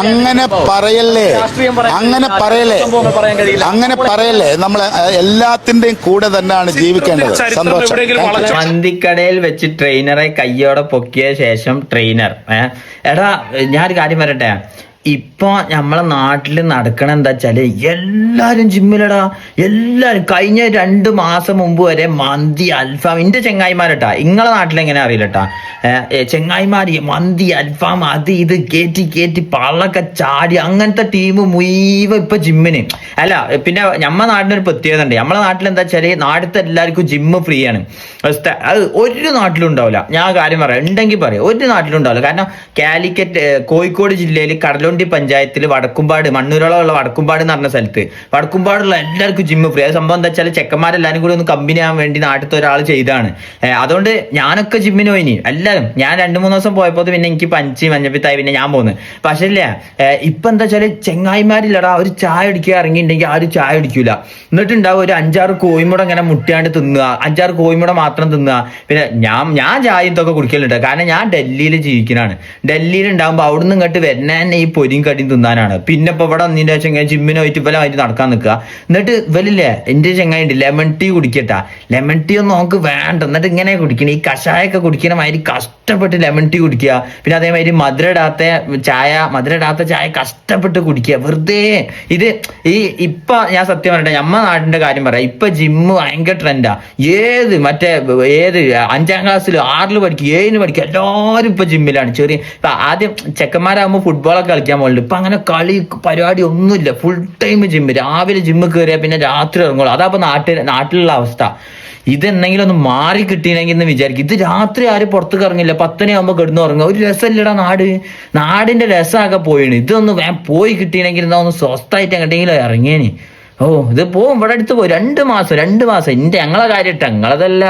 അങ്ങനെ പറയല്ലേ? അങ്ങനെ പറയല്ലേ. അങ്ങനെ പറയല്ലേ? നമ്മൾ എല്ലാത്തിന്റെയും കൂടെ തന്നെയാണ് ജീവിക്കേണ്ടത്. സന്തോഷം. മന്തിക്കടയിൽ വെച്ച് ട്രെയിനറെ കയ്യോടെ പൊക്കിയ ശേഷം ട്രെയിനർ ഏഹ് എടാ ഞാനൊരു കാര്യം പറയട്ടെ? ഇപ്പൊ നമ്മളെ നാട്ടിൽ നടക്കണ എന്താ വെച്ചാൽ എല്ലാരും ജിമ്മിലടാ എല്ലാരും കഴിഞ്ഞ രണ്ട് മാസം മുമ്പ് വരെ മന്തി അൽഫാം ഇന്റെ ചെങ്ങായിമാരട്ടാ. ഇങ്ങളെ നാട്ടിൽ എങ്ങനെ അറിയില്ലട്ടാ? ചെങ്ങായിമാര് മന്തി അൽഫാം അത് ഇത് കേറ്റി കേറ്റി പള്ളൊക്കെ ചാടി അങ്ങനത്തെ ടീം മുഴുവൻ ഇപ്പൊ ജിമ്മിന് അല്ല പിന്നെ നമ്മുടെ നാട്ടിനൊരു പ്രത്യേകത ഉണ്ട് നമ്മളെ നാട്ടിൽ എന്താ വെച്ചാൽ നാട്ടിലത്തെ എല്ലാവർക്കും ജിമ്മ് ഫ്രീ ആണ് അത് ഒരു നാട്ടിലും ഉണ്ടാവില്ല ഞാൻ കാര്യം പറയാം. ഉണ്ടെങ്കിൽ പറയാം. ഒരു നാട്ടിലും ഉണ്ടാവില്ല കാരണം കാലിക്കറ്റ് കോഴിക്കോട് ജില്ലയിൽ കടലുണ്ടി പഞ്ചായത്തിൽ വടക്കുംപാട് മണ്ണൂരോളമുള്ള വടക്കുംപാട് എന്ന് പറഞ്ഞ സ്ഥലത്ത്. വടക്കുംപാടുള്ള എല്ലാവർക്കും ജിമ്മ് ഫ്രീ അത് സംഭവം എന്താ വെച്ചാൽ ചെക്കന്മാരെല്ലാവരും കൂടി ഒന്ന് കമ്പനി ആവാൻ വേണ്ടി നാട്ടിലത്തെ ഒരാൾ ചെയ്താണ് അതുകൊണ്ട് ഞാനൊക്കെ ജിമ്മിന് പോയിനി. എല്ലാവരും ഞാൻ രണ്ട് മൂന്ന് ദിവസം പോയപ്പോൾ പിന്നെ എനിക്ക് പഞ്ചി മഞ്ഞപ്പിത്തായി പിന്നെ ഞാൻ പോകുന്നത് പക്ഷേ ഇല്ല ഇപ്പൊ എന്താ വെച്ചാൽ ചെങ്ങായിമാരില്ലടാ ഒരു ചായ അടിക്കുക ഇറങ്ങിയിട്ടുണ്ടെങ്കിൽ ആരും ചായ അടിക്കൂല എന്നിട്ടുണ്ടാവും ഒരു അഞ്ചാറ് കോയിമുട ഇങ്ങനെ മുട്ടിയാണ്ട് തിന്നുക. അഞ്ചാറ് കോയിമുട മാത്രം തിന്നുക. പിന്നെ ഞാൻ ഞാൻ ചായ ഇതൊക്കെ കുടിക്കലുണ്ട്. കാരണം ഞാൻ ഡൽഹിയിൽ ജീവിക്കുന്നതാണ് ഡൽഹിയിൽ ഉണ്ടാകുമ്പോൾ അവിടുന്ന് ഇങ്ങോട്ട് വരുന്ന തന്നെ ഈ പൊരിയും കടിയും തിന്നാനാണ്. പിന്നെ ഇപ്പൊ ഇവിടെ നിന്റെ ചെങ്ങായി ജിമ്മിന് പോയിട്ട് ഇവലായിട്ട് നടക്കാൻ നിൽക്കുക. എന്നിട്ട് ഇവലില്ലേ എന്റെ ചെങ്ങായി ഉണ്ട് ലെമൺ ടീ കുടിക്കട്ടാ. ലെമൺ ടീ ഒന്നും നമുക്ക് വേണ്ട. എന്നിട്ട് ഇങ്ങനെ കുടിക്കണം ഈ കഷായൊക്കെ കുടിക്കണ മാതിരി കഷ്ടപ്പെട്ട് ലെമൺ ടീ കുടിക്കുക. പിന്നെ അതേമാതിരി മധുര ഇടാത്ത ചായ മധുര ഇടാത്ത ചായ കഷ്ടപ്പെട്ട് കുടിക്കുക. വെറുതെ ഇത് ഈ ഇപ്പൊ ഞാൻ സത്യം പറയട്ടെ നമ്മ നാടിന്റെ കാര്യം പറയാം. ഇപ്പൊ ജിമ്മ് ഭയങ്കര ട്രെൻഡാ ഏത് മറ്റേ ഏത് അഞ്ചാം ക്ലാസ്സിൽ ആറിൽ പഠിക്കും ഏഴിന് പഠിക്കും എല്ലാവരും ഇപ്പൊ ജിമ്മിലാണ് ചെറിയ ആദ്യം ചെക്കന്മാരാകുമ്പോൾ ഫുട്ബോളൊക്കെ കളിക്കാൻ പോകുന്നുണ്ട് ഇപ്പം അങ്ങനെ കളി പരിപാടി ഒന്നുമില്ല. ഫുൾ ടൈം ജിമ്മ് രാവിലെ ജിമ്മ് കയറിയാൽ പിന്നെ രാത്രി ഇറങ്ങുള്ളൂ. അതാ ഇപ്പം നാട്ടിൽ നാട്ടിലുള്ള അവസ്ഥ. ഇതെന്തെങ്കിലും ഒന്ന് മാറി കിട്ടിയില്ലെങ്കിൽ എന്ന് വിചാരിക്കും. ഇത് രാത്രി ആരും പുറത്തേക്ക് ഇറങ്ങില്ല. പത്തനയാകുമ്പോൾ കിടന്നു ഇറങ്ങുക ഒരു രസമില്ലടാ നാട്. നാടിന്റെ രസമൊക്കെ പോയിണ് ഇതൊന്ന് ഞാൻ പോയി കിട്ടിയില്ലെങ്കിൽ എന്നാ ഒന്ന് സ്വസ്ഥമായിട്ട് എങ്ങോട്ടെങ്കിലും ഇറങ്ങിയേനി. ഓ ഇത് പോവും. ഇവിടെ അടുത്ത് പോകും രണ്ട് മാസം രണ്ട് മാസം. എന്റെ ഞങ്ങളെ കാര്യം ഞങ്ങളതല്ല.